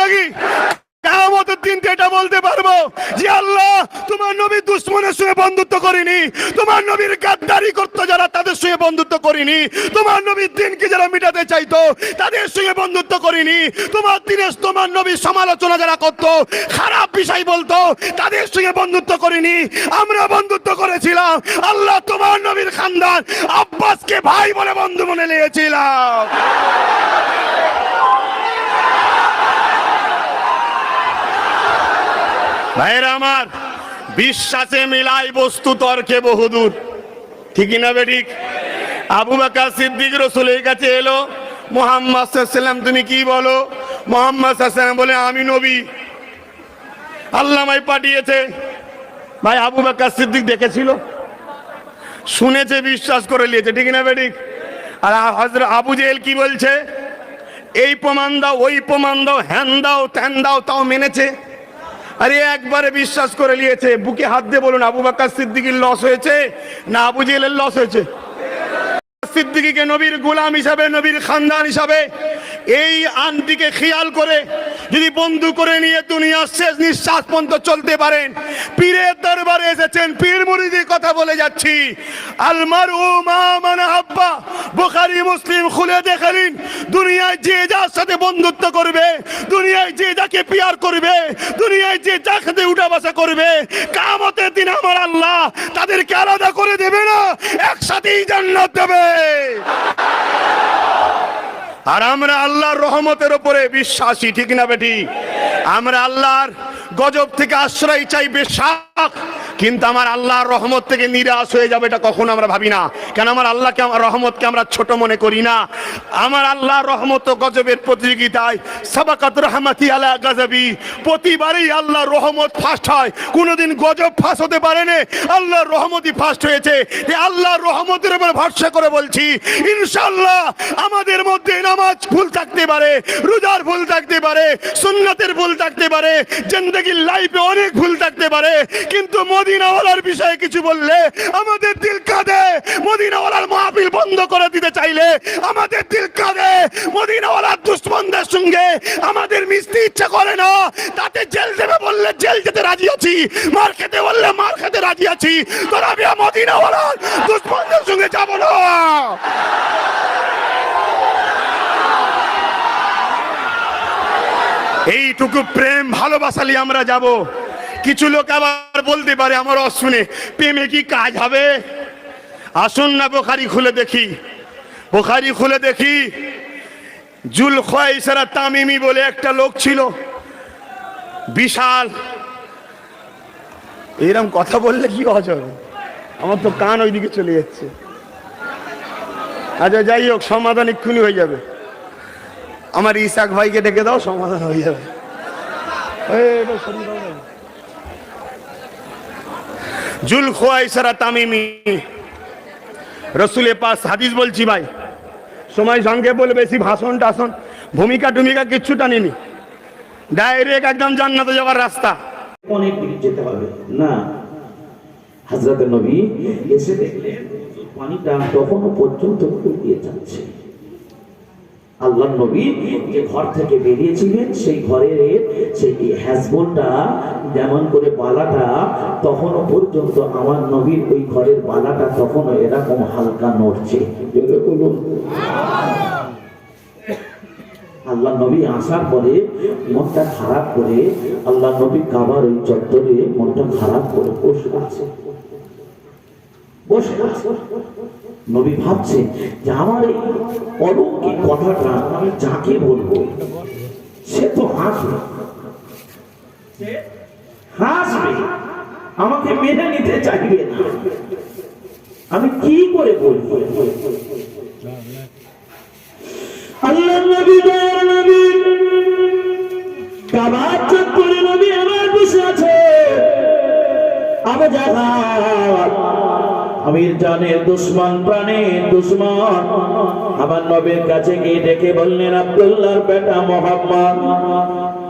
নাকি দিন তো যে আল্লাহ, তোমার নবীর খারাপ বিষয় বলতো, তাদের সঙ্গে বন্ধুত্ব করিনি। আমরা বন্ধুত্ব করেছিলাম, আল্লাহ তোমার নবীর খানদান আব্বাসকে ভাই বলে বন্ধু মনে নিয়েছিলাম। ভাইরা আমার, বিশ্বাসে মিলাই বস্তু তর্কে বহুদূর। ঠিকই না বেঠিক আবু বাকা সিদ্দিক রসুলের কাছে এলো, মোহাম্মদ তুমি কি বলো? মোহাম্মদ বলে, আমি নবী। আল্লাহ পাঠিয়েছে। ভাই আবু বাকা সিদ্দিক দেখেছিল? শুনেছে, বিশ্বাস করে নিয়েছে। ঠিক না বেঠিক আর হজরত আবু জেল কি বলছে? এই প্রমাণ দাও, ওই প্রমাণ দাও, হ্যান দাও, ত্যান দাও, তাও মেনেছে। আরে একবারে বিশ্বাস করে নিয়েছে। বুকে হাত দিয়ে বলুন, আবু বাক্কার সিদ্দিকির লস হয়েছে? না, আবু জেলের লস হয়েছে। সিদ্দিকিকে নবীর গোলাম হিসাবে, নবীর খানদান হিসাবে, এই আনটিকে খেয়াল করে যদি বন্ধু করে নিয়ে দুনিয়ার শেষ নিঃশ্বাস পর্যন্ত চলতে পারেন, পীরের দরবারে এসেছেন, পীর মুরিদির কথা বলে যাচ্ছি। আলমার ও মা মানে আব্বা বুখারি, মুসলিম খুলে দেখালিন দুনিয়ায় যে যার সাথে বন্ধুত্ব করবে, দুনিয়ায় যে যাকে পিয়ার করবে, দুনিয়ায় যে যার সাথে উঠা বসা করবে, কামতের দিন আমার আল্লাহ তাদেরকে আলাদা করে দেবে না, একসাথেই জান্নাত দেবে। আর আমরা আল্লাহর রহমতের উপরে বিশ্বাসী ঠিক না বেটি আমরা আল্লাহর গজব থেকে আশ্রয় চাই বেশাক। কিন্তু আমার আল্লাহর রহমত থেকে নিরাশ হয়ে যাবে এটা কখনো আমরা ভাবি না। কেন আমার আল্লাহকে, আমার রহমতকে আমরা ছোট মনে করি না? আমার আল্লাহর রহমত গজবের প্রতিযোগিতায় সাবাকাত রহমাতি আলা গজবি প্রতিবারই আল্লাহর রহমত ফার্স্ট হয়। কোনোদিন গজব ফাঁস হতে পারে না। আল্লাহর রহমতই ফার্স্ট হয়েছে। আল্লাহর রহমতের উপর ভরসা করে বলছি, ইনশাআল্লাহ আমাদের মধ্যে নামাজ ভুল থাকতে পারে, রোজার ভুল থাকতে পারে, সুন্নাতের ভুল থাকতে পারে জিন্দগির লাইফে অনেক ভুল থাকতে পারে, কিন্তু মদিনাওয়ালার বিষয়ে কিছু বললে, আমাদের দিল কাঁদে। মদিনাওয়ালার মাহফিল বন্ধ করে দিতে চাইলে, আমাদের দিল কাঁদে। মদিনাওয়ালার দুশ্মনদের সঙ্গে আমাদের মিশতে ইচ্ছা করে না। তাতে জেল দেবে বললে জেল যেতে রাজি আছি, মার খেতে বললে মার খেতে রাজি আছি। তোরা মদিনাওয়ালার দুশ্মনদের সঙ্গে যাব না। এইটুকু প্রেম ভালোবাসালি আমরা যাব। কিছু লোক আবার বলতে পারে, আমার অশুনে প্রেমে কি কাজ হবে? আসুন না বোখারি খুলে দেখি। বোখারি খুলে দেখি। জুল খোয়াইসারা তামিমি বলে একটা লোক ছিল। বিশাল। এরকম কথা বললে কি অজর আমার তো কান ওইদিকে চলে যাচ্ছে। আচ্ছা যাই হোক, সমাধান এক্ষুনি হয়ে যাবে। আমার ইসাক ভাইকে ডেকে দাও, সমাধান হয়ে যাবে। জুল খোয়াইসারা তামিমি। রসুলের পাস হাদিস বলছি ভাই। সময় সঙ্গে বলে বেশি ভাষণ টাষণ, ভূমিকা টুমিকা কিচ্ছু টানিনি। ডাইরেক্ট একদম জান্নাতে যাওয়ার রাস্তা। অনেক দূর যেতে হবে। না হাজরত নবী এসে দেখলেন পানিটা তখনও পর্যন্ত ফুটিয়ে যাচ্ছে। আল্লাহ নবী যে ঘর থেকে বেরিয়েছিলেন, সেই ঘরের সেই হ্যাসবোনটা যেমন করে বালাটা তখনও পর্যন্ত আমার নবীর ওই ঘরের বালাটা তখনও এরকম হালকা নড়ছে। আল্লাহ নবী আসার পরে মনটা খারাপ করে আল্লাহ নবী কাবার ওই চত্বরে মনটা খারাপ করে বসে আছে। বসে আছে। নবী ভাবছে যে আমার এই অলৌকিক কথাটা আমি যাকে বলব, সে তো হাসবে। হাসবে, আমাকে মেনে নিতে চাইবে না। আমি কি করে বলব? আল্লাহ নবী দয়ার নবী, কাবার চত্বরে নবী আমার বসে আছে। আবু জাহাল আমির জানের দুশ্মন প্রাণের দুশ্মন। আমার নবীর কাছে গিয়ে ডেকে বললেন, আব্দুল্লাহর বেটা মোহাম্মদ,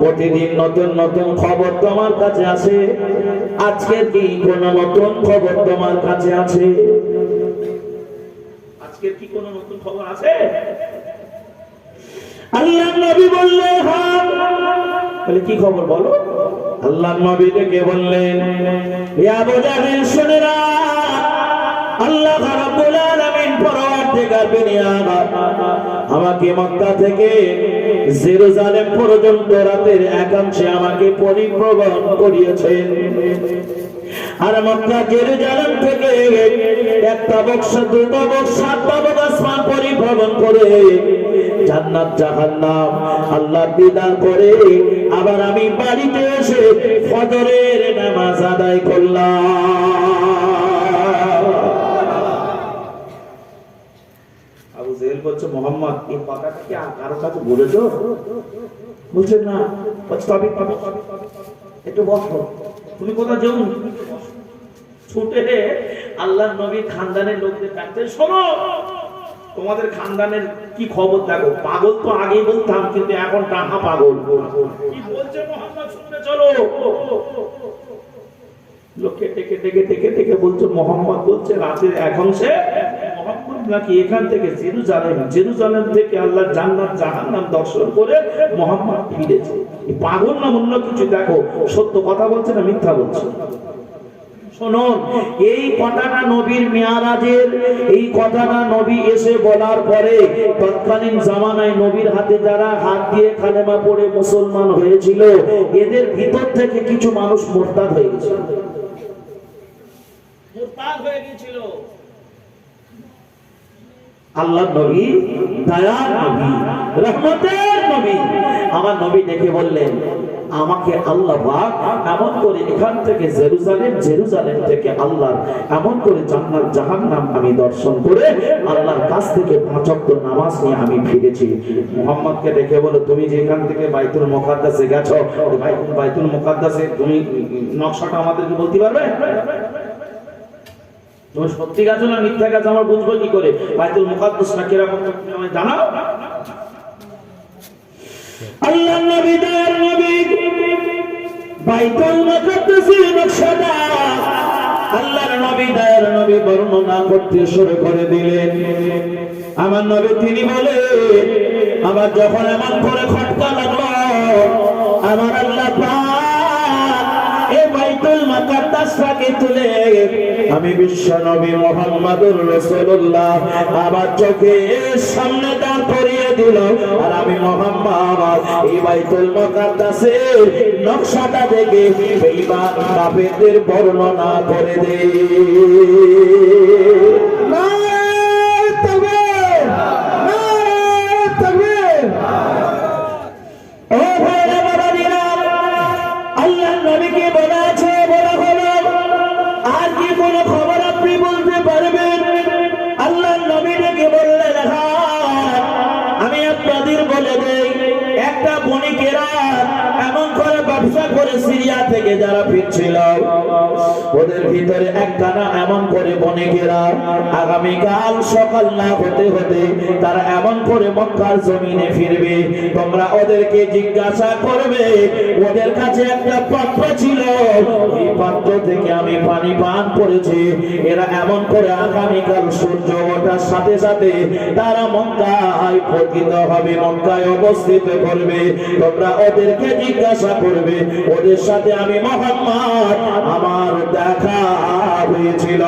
প্রতিদিন নতুন নতুন খবর তোমার কাছে আসে আজকে কি কোন নতুন খবর তোমার কাছে আছে? আজকে কি কোন নতুন খবর আছে? আল্লাহ নবী বললে হ্যাঁ। তাহলে কি খবর বলো? আল্লাহ নবী ডেকে বললেন আবু জাহেল, শুনে না আল্লাহ রাব্বুল আলামিন পরওয়ারদিগার আমাকে মক্কা থেকে জেরুজালেম পর্যন্ত রাতের একাংশে আমাকে পরিভ্রমণ করিয়েছেন। আর মক্কা জেরুজালেম থেকে একটা বক্স, দুটো বক্স সাত বাবক আসমান পরিভ্রমণ করে জান্নাত, জাহান্নাম আল্লাহ দিদার করে আবার আমি বাড়িতে এসে ফজরের নামাজ আদায় করলাম। মোহাম্মদ, এই কথাটা কি কারও কাছে বলেছ? বলছে, না তবে তবে। একটু বসো। তুমি কোথাও যেও। ছুটে আল্লাহ নবী খানদানের লোকদের ডাকতে শোনো, তোমাদের খানদানের কি খবর? দেখো, পাগল তো আগেই বলতাম, কিন্তু এখন টাকা পাগল। কি বলছে মোহাম্মদ? শুনতে চলো। লোককে টেকে টেকে টেকে ডেকে বলছে, মোহাম্মদ বলছে, রাতের এক অংশে নাকি এখান থেকে জেরুজালেম জেরুজালেম থেকে আল্লাহ জান্নাত, জাহান্নাম দর্শন করে মোহাম্মদ ফিরেছে। পাগল না অন্য কিছু? দেখো, সত্য কথা বলছে না মিথ্যা বলছে? শুনুন, এই কথাটা নবীর মেয়ারাজের, এই কথাটা নবী এসে বলার পরে তৎকালীন জামানায় নবীর হাতে যারা হাত দিয়ে কালেমা পড়ে মুসলমান হয়েছিল, এদের ভিতর থেকে কিছু মানুষ মোরতাদ হয়ে গেছিল। মোরতাদ হয়ে গেছিল। আল্লাহ নবী, দয়ার নবী, রহমতের নবী। আমার নবী দেখে বললেন, আমাকে আল্লাহ এমন করে এখান থেকে জেরুজালেম জেরুজালেম থেকে আল্লাহ এমন করে জান্নাত, জাহান্নাম আমি দর্শন করে আল্লাহর কাছ থেকে পাঁচ নামাজ নিয়ে আমি ফিরেছি। মোহাম্মদকে দেখে বলো, তুমি যে এখান থেকে বাইতুল মুকাদ্দাসে গেছো বাইতুল মুকাদ্দাসে তুমি নকশাটা আমাদেরকে বলতে পারবে? তুমি সত্যি গেছো না, মিথ্যা গেছো আমার বুঝব কি করে? বাইতুল মুকাদ্দাস না কীরকম? তুমি আমায় জানাও। আল্লাহ নবী দয়ার নবী, বাইতুল নকশাটা আল্লাহর নবী দয়ার নবী বর্ণনা করতে শুরু করে দিলেন। আমার নবী তিনি বলে, আমার যখন এমন করে খটকা লাগল, আমার মুকাদ্দাসটাকে তুলে আমি বিশ্ব নবী মোহাম্মদুর রাসূলুল্লাহ আবার চোখে সামনে দাঁড় করিয়ে দিল। আর আমি মোহাম্মদ এই বাইতুল মুকাদ্দাসের নকশাটা দেখে বেঈমান কাফেরদের বর্ণনা করে দে এমন আগামীকাল সকাল না হতে হতে তারা এমন করে মক্কার জমিনে ফিরবে। তোমরা ওদেরকে জিজ্ঞাসা করবে, ওদের কাছে একটা পাত্র ছিল। এই পাত্র থেকে আমি পানি পান করেছি। এরা এমন করে আগামীকাল সূর্য ওঠার সাথে সাথে তারা মক্কায় পতিত হবে মক্কায় অবস্থিত করবে। তোমরা ওদেরকে জিজ্ঞাসা করবে, ওদের সাথে আমি মোহাম্মদ আমার দেখা হয়েছিল।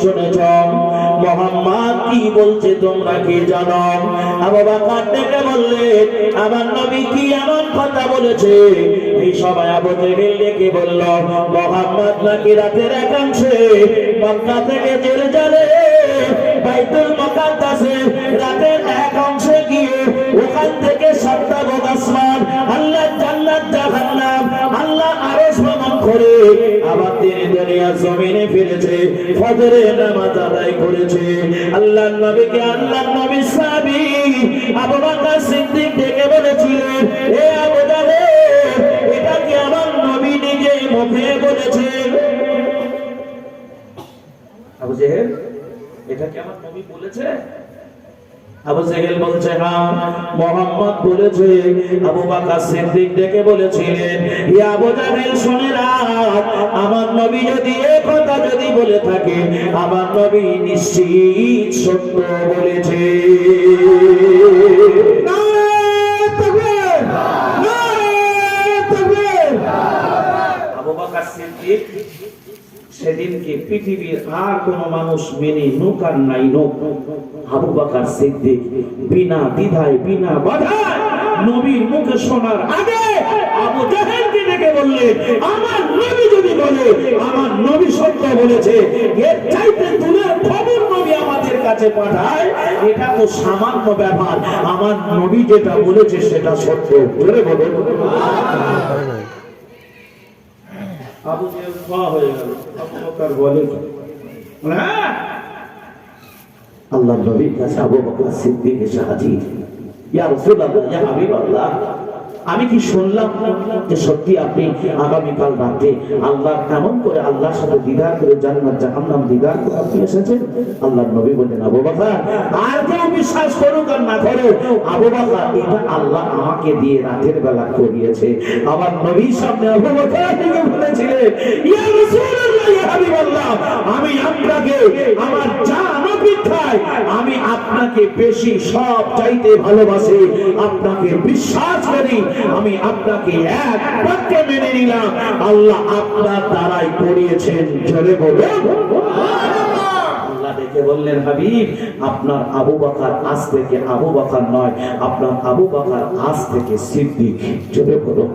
শুনেছ মোহাম্মদ কি বলছে তোমরা কি জানো? আবু বকর ডেকে বললেন আমার নবী কি এমন কথা বলেছে? এই সবাই আবু জেহেল ডেকে বলল, মোহাম্মদ নাকি রাতের একাংশে মক্কা থেকে জেরুজালে বাইতুল মুকাদ্দাসে রাতের এক গিয়ে ওখান থেকে বগ আসমান, আল্লাহ জান্নাত, জাহান্নাম, আল্লাহ আরশ ভ্রমণ করে দুনিয়া জমিনে ফিরেছে, ফজরের নামাজ আদায় করেছে। আল্লাহর নবীকে আল্লাহর নবী সাহাবী আবু বকর সিদ্দিক ডেকে বলেছিলেন হে আবু জালে এটা কি আমার নবী নিজে মুখে বলেছে? আবু জেহেল, এটা কি আমার নবী বলেছে? আবু জাহেল বলছে হ্যাঁ মোহাম্মদ বলেছে আবু বকর সিদ্দিক ডেকে বলেছিলেন ইয়া আবু জাহেল শুনে রাখ আমার নবী যদি এ কথা যদি বলে থাকে আমার নবী নিশ্চিত সত্য বলেছে! আবু বকর সিদ্দিক সেদিনকে পৃথিবীর আর কোন মানুষ মেনে নুক আর নাই নুক। আবু বকর সিদ্দিক বিনা দ্বিধায়, বিনা বাধায় নবীর মুখে শোনার আগে আবু জাহেলকে ডেকে আমার নবী যদি বলে, আমার নবী সত্য বলেছে, এর চাইতে খবর নবী আমাদের কাছে পাঠায়, এটা তো সামান্য ব্যাপার। আমার নবী যেটা বলেছে সেটা সত্য। জোরে বলুন। আবু জেহেল খাওয়া হয়ে গেল আবু বকর বলে হ্যাঁ। আল্লাহ নবীর কাছে আবু বকর সিদ্দিক এসে হাজির ইয়া রাসূলুল্লাহ, ইয়া হাবিবাল্লাহ আমি কি শুনলাম যে সত্যি আপনি আগামীকাল রাতে আল্লাহ কেমন করে আল্লাহর সাথে দ্বিধার করে জান্নাত, জাহান্নাম দ্বিধার করে আপনি এসেছেন? আল্লাহ নবী বললেন, আবু বকর, আর কেউ বিশ্বাস করুক আর না করুক, আবু বকর, এটা আল্লাহ আমাকে দিয়ে রাতের বেলা করিয়েছে। আমার নবীর সামনে আবু বকর থেকে বলেছিলেন, ইয়া রাসূলুল্লাহ, ইয়া হাবিবাল্লাহ, আমি আপনাকে, আমার জান আমি আপনাকে বেশি সব চাইতে ভালোবাসি। আপনাকে বিশ্বাস করি আমি আপনাকে এক বাক্যে মেনে নিলাম। আল্লাহ আপনার দ্বারাই করিয়েছেন। চলে দেখে বললেন, হাবিব, আপনার আবু বকর আজ থেকে আবু বকর নয়, আপনার আবু বকর আজ থেকে সিদ্দিক। চলে বলুন।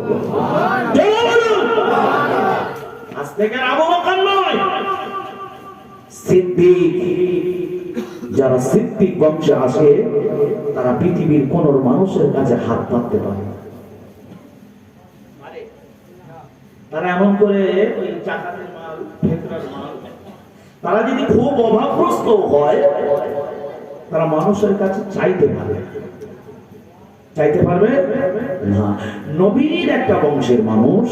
আজ থেকে আবু বকর নয়। সিদ্দিক। যারা সিদ্দিক বংশে আসে, তারা পৃথিবীর কোন মানুষের কাছে হাত পাততে পারে তারা এমন করে তারা যদি খুব অভাবগ্রস্ত হয়, তারা মানুষের কাছে চাইতে পারবে চাইতে পারবে না। নবীর একটা বংশের মানুষ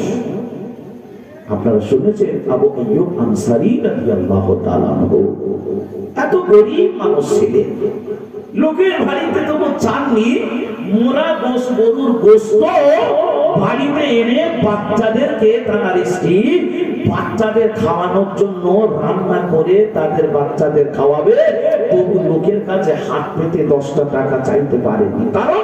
আপনারা শুনেছেন, আবু আইয়ুব আনসারী রাদিয়াল্লাহু তাআলা এত গরিব মানুষ ছিলেন। লোকের বাড়িতে তবু চাননি, মোরা গোস, গরুর গোস্ত বাড়িতে এনে বাচ্চাদেরকে তার স্ত্রী বাচ্চাদের খাওয়ানোর জন্য রান্না করে তাদের বাচ্চাদের খাওয়াবে। তবু লোকের কাছে হাত পেতে দশটা টাকা চাইতে পারেনি। কারণ